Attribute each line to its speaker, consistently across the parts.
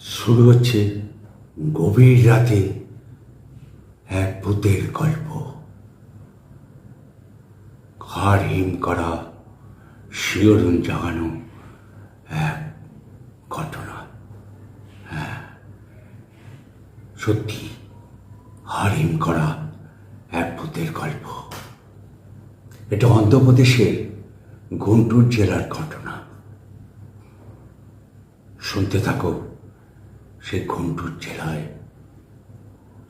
Speaker 1: শুরু হচ্ছে গভীর রাতে এক ভূতের গল্প। ঘাড় হিম করা শিওরণ জাগানো এক ঘটনা। হ্যাঁ সত্যি হাড় হিম করা এক ভূতের গল্প। এটা অন্ধ্রপ্রদেশের গুন্টুর জেলার ঘটনা। শুনতে থাকো। সেই গুন্টুর জেলায়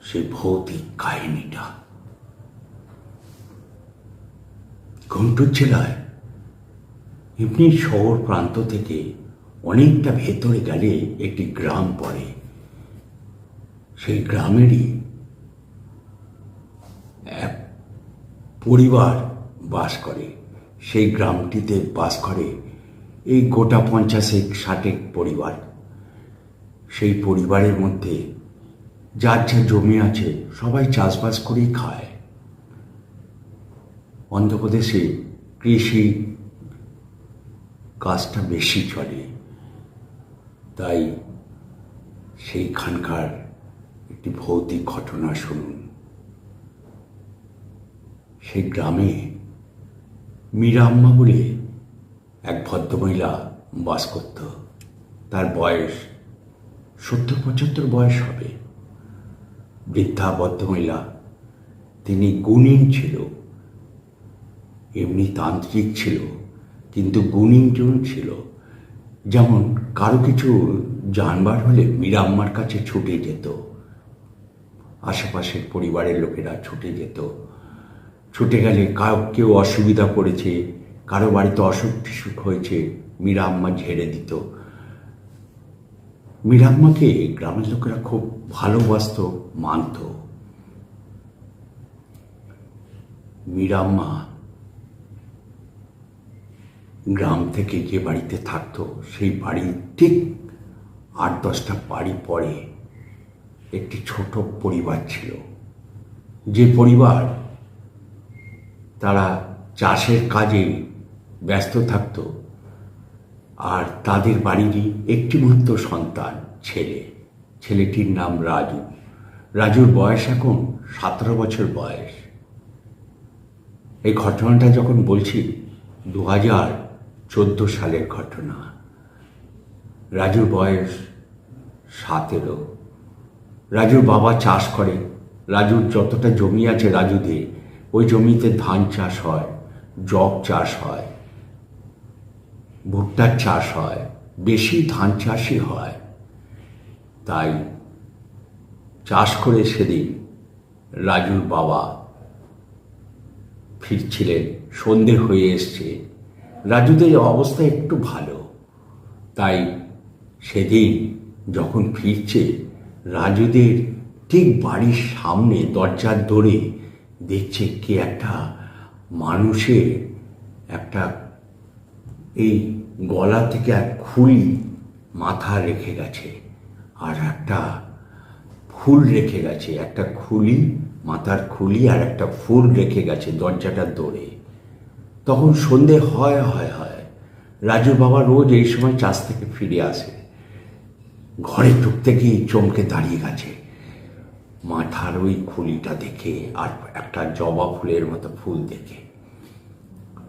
Speaker 1: সেই ভৌতিক কাহিনীটা। গুন্টুর জেলায়, এমনি শহর প্রান্ত থেকে অনেকটা ভেতরে গেলে একটি গ্রাম পড়ে। সেই গ্রামেরই এক পরিবার বাস করে। সেই গ্রামটিতে বাস করে এই গোটা পঞ্চাশেক ষাটেক পরিবার। সেই পরিবারের মধ্যে যার যা জমি আছে সবাই চাষবাস করেই খায়। অন্ধ্রপ্রদেশে কৃষি কাজটা বেশি চলে। তাই সেইখানকার একটি ভৌতিক ঘটনা শুনুন। সেই গ্রামে মীরাম্মা বলে এক ভদ্রমহিলা বাস করত। তার বয়স সত্তর পঁচাত্তর বয়স হবে। বৃদ্ধা ভদ্রমহিলা তিনি গুণীন ছিল। এমনি তান্ত্রিক ছিল, কিন্তু গুণীনজন ছিল। যেমন কারও কিছু জানবার হলে মীরাম্মার কাছে ছুটে যেত, আশেপাশের পরিবারের লোকেরা ছুটে যেত। ছুটে গেলে কাউ কেউ অসুবিধা পড়েছে, কারও বাড়িতে অসুখ বিসুখ হয়েছে, মীরাম্মা ঝেড়ে দিত। মীরাম্মাকে গ্রামের লোকেরা খুব ভালোবাসত, মানত। মীরাম্মা গ্রাম থেকে যে বাড়িতে থাকতো, সেই বাড়ির ঠিক আট দশটা বাড়ি পরে একটি ছোট পরিবার ছিল। যে পরিবার তারা চাষের কাজে ব্যস্ত থাকত আর তাদের বাড়িরই একটি মাত্র সন্তান, ছেলে। ছেলেটির নাম রাজু। রাজুর বয়স এখন সতেরো বছর বয়স। এই ঘটনাটা যখন বলছি দু হাজার চোদ্দ সালের ঘটনা। রাজুর বয়স সতেরো। রাজুর বাবা চাষ করে। রাজুর যতটা জমি আছে রাজুদের, ওই জমিতে ধান চাষ হয়, জব চাষ হয়। ভুট্টার চাষ হয়, বেশি ধান চাষই হয়। তাই চাষ করে সেদিন রাজুর বাবা ফিরছিলেন, সন্ধে হয়ে এসছে। রাজুদের অবস্থা একটু ভালো। তাই সেদিন যখন ফিরছে, রাজুদের ঠিক বাড়ির সামনে দরজার দৌড়ে দেখছে কে একটা মানুষের একটা এই গলা থেকে এক খুলি মাথা রেখে গেছে, আর একটা ফুল রেখে গেছে, একটা খুলি, মাথার খুলি, আর একটা ফুল রেখে গেছে দরজাটার দৌড়ে তখন সন্ধে হয় হয় হয়। রাজু বাবা রোজ এই সময় চাষ থেকে ফিরে আসে। ঘরে ঢুকতে গিয়ে চমকে দাঁড়িয়ে গেছে। মাথার ওই খুলিটা দেখে আর একটা জবা ফুলের মতো ফুল দেখে।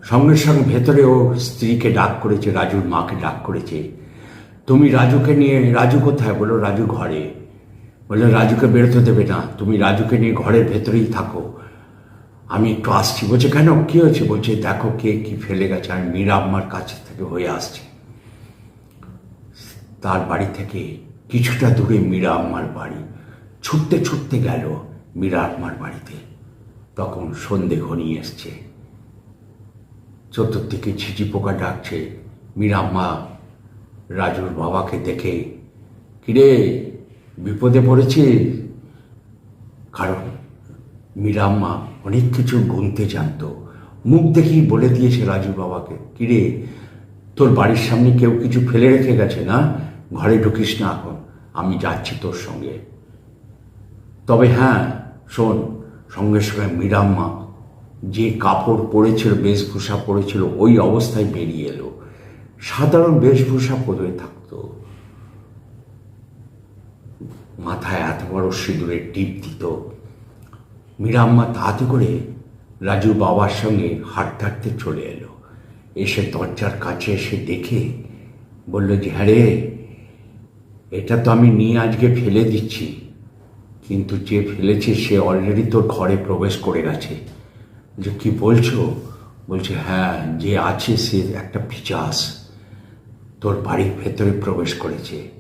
Speaker 1: সঙ্গে সঙ্গে ভেতরে ও স্ত্রীকে ডাক করেছে, রাজুর মাকে ডাক করেছে। তুমি রাজুকে নিয়ে, রাজু কোথায়? বলো রাজু ঘরে। বলল, রাজুকে বেরোতে দেবে না, তুমি রাজুকে নিয়ে ঘরের ভেতরেই থাকো। আমি একটু আসছি। বলছে, কেন? কি হয়েছে? বলছে, দেখো কে কি ফেলে গেছে আমি মীরা আম্মার কাছে থেকে হয়ে আসছি। তার বাড়ি থেকে কিছুটা দূরে মীরা আম্মার বাড়ি। ছুটতে ছুটতে গেল মীরা আম্মার বাড়িতে। তখন সন্ধে ঘনিয়ে এসছে। চতুর্দিকে ছিচি পোকা ডাকছে। মীরাম্মা, রাজুর বাবাকে দেখে, কিরে, বিপদে পড়েছে কারণ মীরাম্মা অনেক কিছু গুনতে জানতো। মুখ দেখেই বলে দিয়েছে রাজু বাবাকে, কিরে, তোর বাড়ির সামনে কেউ কিছু ফেলে রেখে গেছে না? ঘরে ঢুকিস না এখন, আমি যাচ্ছি তোর সঙ্গে। তবে হ্যাঁ শোন, সঙ্গে সঙ্গে মীরাম্মা যে কাপড় পরেছিল বেশভূষা পরেছিল ওই অবস্থায় বেরিয়ে এলো। সাধারণ বেশভূষা পরে থাকতো? মাথায় এত বড় সিঁদুরে টিপ দিত। মীরাম্মা তাড়াতাড়ি করে রাজু বাবার সঙ্গে হাঁটতে হাঁটতে চলে এলো। এসে দরজার কাছে এসে দেখে বলল যে হ্যাঁ রে, এটা তো আমি নিয়ে আজকে ফেলে দিচ্ছি। কিন্তু যে ফেলেছে, সে অলরেডি তোর ঘরে প্রবেশ করে গেছে। যে কি বলছো? বলছে হ্যাঁ যে আছে সে একটা পিচাস। তোর বাড়ির ভেতরে প্রবেশ করেছে।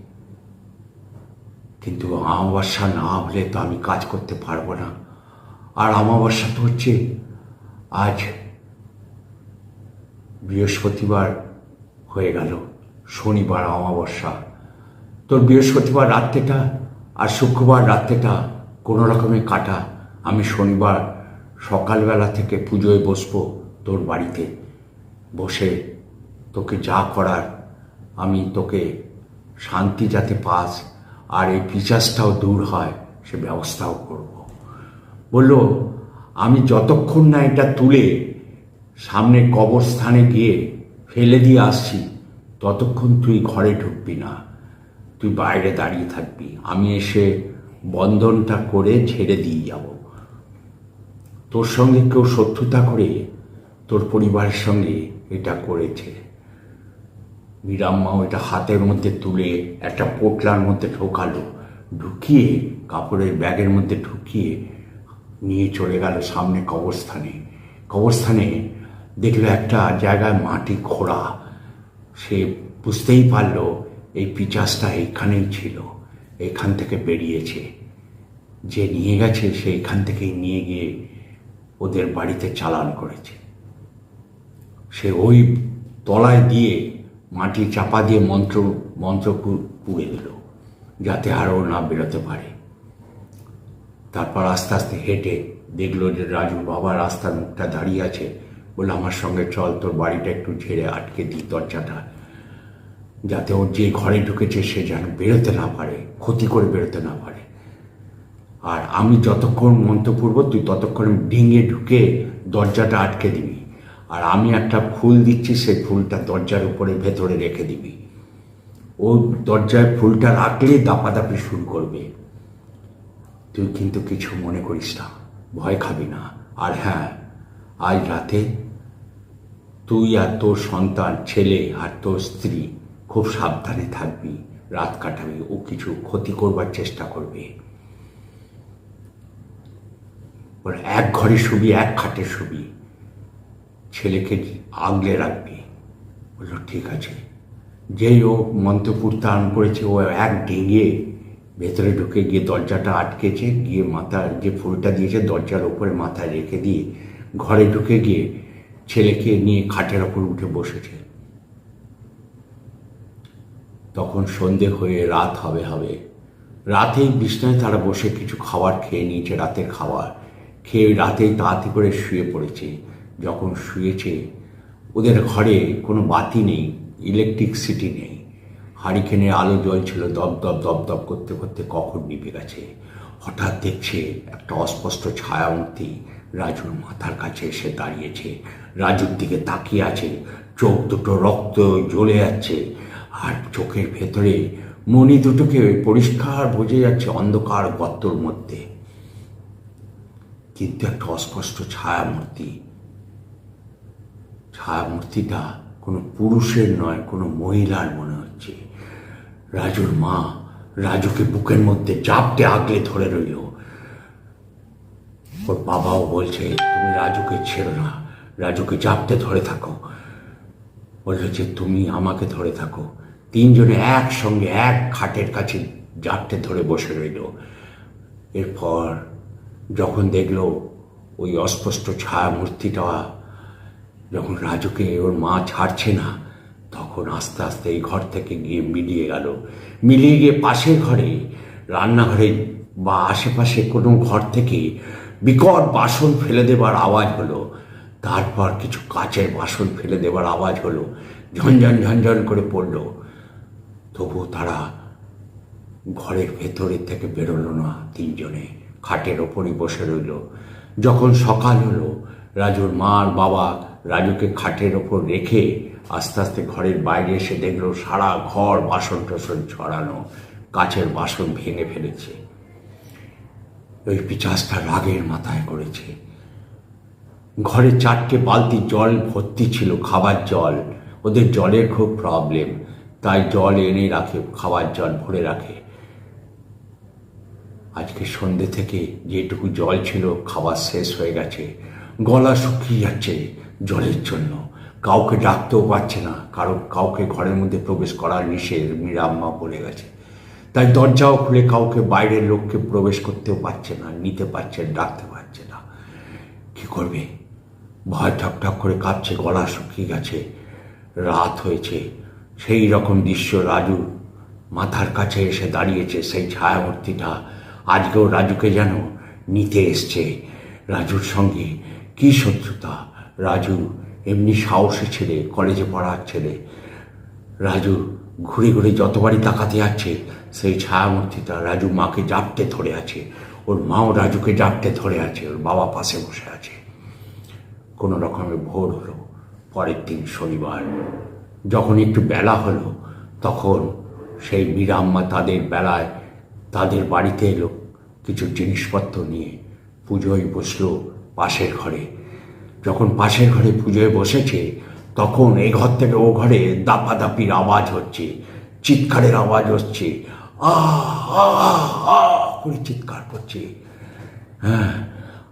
Speaker 1: কিন্তু অমাবস্যা না হলে তো আমি কাজ করতে পারব না। আর অমাবস্যা তো হচ্ছে আজ বৃহস্পতিবার হয়ে গেল, শনিবার অমাবস্যা। তোর বৃহস্পতিবার রাত্রেটা আর শুক্রবার রাত্রেটা কোনো রকমে কাটা। আমি শনিবার সকালবেলা থেকে পুজোয় বসবো তোর বাড়িতে। বসে তোকে যা করার, আমি তোকে শান্তি যাতে পাস আর এই পিচাসটাও দূর হয়, সে ব্যবস্থাও করব। বলল, আমি যতক্ষণ না এটা তুলে সামনে কবরস্থানে গিয়ে ফেলে দিয়ে আসছি, ততক্ষণ তুই ঘরে ঢুকবি না। তুই বাইরে দাঁড়িয়ে থাকবি। আমি এসে বন্ধনটা করে ছেড়ে দিয়ে যাব। তোর সঙ্গে কেউ শত্রুতা করে তোর পরিবারের সঙ্গে এটা করেছে। মীরাম্মাও এটা হাতের মধ্যে তুলে একটা পোটলার মধ্যে ঢোকালো, ঢুকিয়ে কাপড়ের ব্যাগের মধ্যে ঢুকিয়ে নিয়ে চলে গেল সামনে কবরস্থানে। কবরস্থানে দেখল একটা জায়গায় মাটি খোঁড়া। সে বুঝতেই পারল এই পিচাসটা এইখানেই ছিল, এখান থেকে বেরিয়েছে। যে নিয়ে গেছে সে এখান থেকেই নিয়ে গিয়ে ওদের বাড়িতে চালান করেছে। সে ওই তলায় দিয়ে মাটি চাপা দিয়ে মন্ত্র মন্ত্র পুড়ে দিল, যাতে আরও না বেরোতে পারে। তারপর আস্তে আস্তে হেঁটে দেখল যে রাজু বাবা রাস্তার মুখটা দাঁড়িয়ে আছে বলে আমার সঙ্গে চল, তোর বাড়িটা একটু ঝেড়ে আটকে দিই দরজাটা, যাতে ওর যে ঘরে ঢুকেছে সে যেন বেরোতে না পারে, ক্ষতি করে বেরোতে না পারে। আর আমি যতক্ষণ মন্ত্র পূর্ব তুই ততক্ষণ ডিঙে ঢুকে দরজাটা আটকে দিবি। আর আমি একটা ফুল দিচ্ছি, সেই ফুলটা দরজার উপরে ভেতরে রেখে দিবি। ও দরজায় ফুলটা রাখলে দাপাদাপি শুরু করবে। তুই কিন্তু কিছু মনে করিস না, ভয় খাবি না। আর হ্যাঁ আজ রাতে তুই আর তোর সন্তান, ছেলে আর তোর স্ত্রী খুব সাবধানে থাকবি। রাত কাটাবি, ও কিছু ক্ষতি করবার চেষ্টা করবে। বলে, এক ঘরে শুবি, এক খাটে শুবি। ছেলেকে আগলে রাখবি। বলল, ঠিক আছে। যেই ও মন্ত্রপুর তারণ করেছে, ও এক ডিঙিয়ে ভেতরে ঢুকে গিয়ে দরজাটা আটকেছে, গিয়ে মাথা, যে ফুলটা দিয়েছে, দরজার ওপরে মাথায় রেখে দিয়ে ঘরে ঢুকে গিয়ে ছেলেকে নিয়ে খাটের ওপর উঠে বসেছে। তখন সন্ধে হয়ে রাত হবে হবে। রাতেই বিছনায় তারা বসে কিছু খাবার খেয়ে নিয়েছে, রাতের খাবার। খেয়ে রাতেই তাড়াতাড়ি করে শুয়ে পড়েছে। যখন শুয়েছে, ওদের ঘরে কোনো বাতি নেই ইলেকট্রিসিটি নেই। হারিকেনে আলো জ্বলছিল দপ দপ দপ দপ করতে করতে কখন নিভে গেছে। হঠাৎ দেখছে একটা অস্পষ্ট ছায়ামূর্তি রাজুর মাথার কাছে এসে দাঁড়িয়েছে। রাজুর দিকে তাকিয়ে আছে, চোখ দুটো রক্ত জ্বলে যাচ্ছে আর চোখের ভেতরে মণি দুটোকে পরিষ্কার বোঝা যাচ্ছে অন্ধকার গর্তর মধ্যে। কিন্তু একটা অস্পষ্ট ছায়ামূর্তি। ছায়ামূর্তিটা কোনো পুরুষের নয়, কোনো মহিলার মনে হচ্ছে। রাজুর মা রাজুকে বুকের মধ্যে জাপটে আগলে ধরে রইল। ওর বাবাও বলছে, তুমি রাজুকে ছেড়ো না, রাজুকে জাপটে ধরে থাকো। বলল যে, তুমি আমাকে ধরে থাকো। তিনজনে একসঙ্গে এক খাটের কাছে জাপটে ধরে বসে রইল। এরপর যখন দেখল ওই অস্পষ্ট ছায়া মূর্তিটা যখন রাজুকে ওর মা ছাড়ছে না, তখন আস্তে আস্তে এই ঘর থেকে গিয়ে মিলিয়ে গেল। মিলিয়ে গিয়ে পাশের ঘরে, রান্নাঘরে বা আশেপাশে কোনো ঘর থেকে বিকট বাসন ফেলে দেবার আওয়াজ হলো। তারপর কিছু কাচের বাসন ফেলে দেবার আওয়াজ হলো। ঝনঝন ঝনঝন করে পড়ল। তবুও তারা ঘরের ভেতরের থেকে বেরোলো না তিনজনে। খাটের ওপরই বসে রইল। যখন সকাল হলো, রাজুর মার বাবা রাজুকে খাটের ওপর রেখে আস্তে আস্তে ঘরের বাইরে এসে দেখল সারা ঘর বাসন টাসন ছড়ানো, কাচের বাসন ভেঙে ফেলেছে। ওই পিচাসটা রাগের মাথায় করেছে। ঘরে চারটে বালতি জল ভর্তি ছিল, খাবার জল। ওদের জলের খুব প্রবলেম তাই জল এনে রাখে, খাবার জল ভরে রাখে। আজকে সন্ধ্যে থেকে যেটুকু জল ছিল, খাবার শেষ হয়ে গেছে। গলা শুকিয়ে যাচ্ছে জলের জন্য। কাউকে ডাকতেও পারছে না। কারণ কাউকে ঘরের মধ্যে প্রবেশ করার নিষেধ মীরাম্মা বলে গেছে। তাই দরজাও খুলে কাউকে বাইরের লোককে প্রবেশ করতেও পারছে না, নিতে পারছে ডাকতে পারছে না। কি করবে? ভয় ঠক ঠক করে কাঁপছে, গলা শুকিয়ে গেছে। রাত হয়েছে। সেই রকম দৃশ্য রাজু মাথার কাছে এসে দাঁড়িয়েছে, সেই ছায়ামূর্তিটা। আজকেও রাজুকে যেন নিতে এসছে। রাজুর সঙ্গে কি শত্রুতা? রাজু এমনি সাহসী ছেলে, কলেজে পড়ার ছেলে। রাজু ঘুরে ঘুরে যতবারই তাকাতে যাচ্ছে, সেই ছায়ামূর্তিটা রাজু মাকে জাপটে ধরে আছে। ওর মাও রাজুকে জাপটে ধরে আছে, ওর বাবা পাশে বসে আছে। কোনো রকমে ভোর হলো, পরের দিন শনিবার। যখন একটু বেলা হলো, তখন সেই বীরাম্মা তাদের বেলায় তাদের বাড়িতে এলো কিছু জিনিসপত্র নিয়ে। পুজোয় বসল পাশের ঘরে। যখন পাশের ঘরে পুজোয় বসেছে, তখন এই ঘর থেকে ও ঘরে দাপাদাপির আওয়াজ হচ্ছে, চিৎকারের আওয়াজ হচ্ছে। আহ করে চিৎকার করছে। হ্যাঁ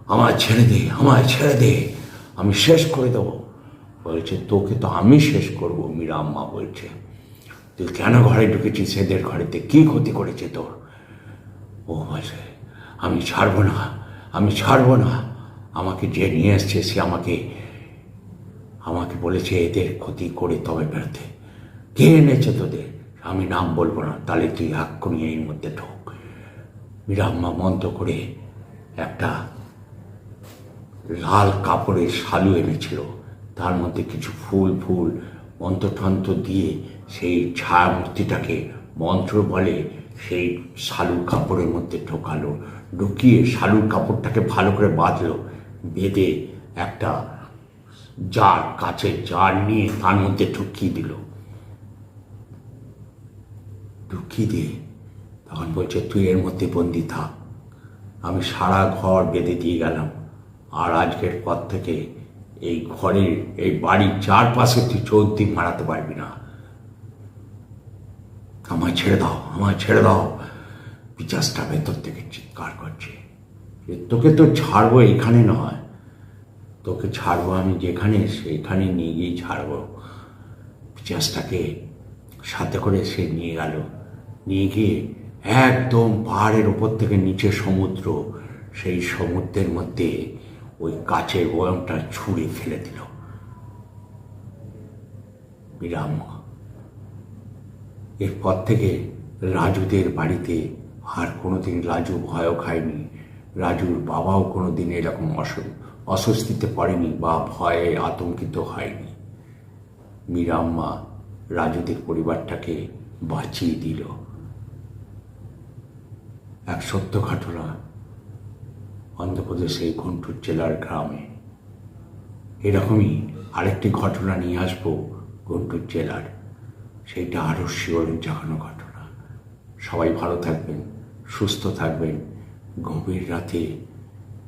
Speaker 1: আমায় ছেড়ে দে, আমায় ছেড়ে দে, আমি শেষ করে দেবো। বলছে, তোকে তো আমি শেষ করব মীরা আম্মা বলছে। তুই কেন ঘরে ঢুকেছিস? এদের ঘরেতে কি ক্ষতি করেছে তোর? ও বলছে, আমি ছাড়বো না, আমি ছাড়বো না। আমাকে যে নিয়ে এসছে, সে আমাকে আমাকে বলেছে, এদের ক্ষতি করে তবে বেরোতে। কে এনেছে তোদের? আমি নাম বলব না, তাহলে তুই এক্ষুনি এর মধ্যে ঢোক। মীরাম্মা মন্ত্র করে একটা লাল কাপড়ের শালু এনেছিল। তার মধ্যে কিছু ফুল ফুল মন্ত্রতন্ত্র দিয়ে সেই ছায়া মূর্তিটাকে মন্ত্র বলে সেই শালুর কাপড়ের মধ্যে ঢোকালো, ঢুকিয়ে শালুর কাপড়টাকে ভালো করে বাঁধলো, বেঁধে একটা জার কাছের জার নিয়ে তার মধ্যে ঢুকিয়ে দিল। ঢুকিয়ে দিয়ে তখন বলছে, তুই এর মধ্যে বন্দি থাক। আমি সারা ঘর বেঁধে দিয়ে গেলাম। আর আজকের পর থেকে এই ঘরের, এই বাড়ির চারপাশে তুই চৌদ্দি মারাতে পারবি না। আমায় ছেড়ে দাও, আমায় ছেড়ে দাও। পিচাসটা ভেতর থেকে চিৎকার করছে। যে তোকে তো ছাড়বো এখানে নয়। তোকে ছাড়বো আমি যেখানে, সেখানে নিয়ে গিয়ে ছাড়বো। পিচাসটাকে সাথে করে সে নিয়ে গেল। নিয়ে গিয়ে একদম পাহাড়ের ওপর থেকে নিচে সমুদ্র, সেই সমুদ্রের মধ্যে ওই কাচের বয়মটা ছুঁড়ে ফেলে দিল। বিরাম। এরপর থেকে রাজুদের বাড়িতে আর কোনোদিন রাজু ভয়ও খায়নি। রাজুর বাবাও কোনোদিন এরকম অস, অস্বস্তিতে পড়েনি বা ভয়ে আতঙ্কিত হয়নি। মীরাম্মা রাজুদের পরিবারটাকে বাঁচিয়ে দিল। এক সত্য ঘটনা অন্ধ্রপ্রদেশে ঘন্টুর জেলার গ্রামে। এরকমই আরেকটি ঘটনা নিয়ে আসব ঘন্টুর জেলার। সেইটা আরও শিওরে জাগানো ঘটনা। সবাই ভালো থাকবেন সুস্থ থাকবেন গভীর রাতে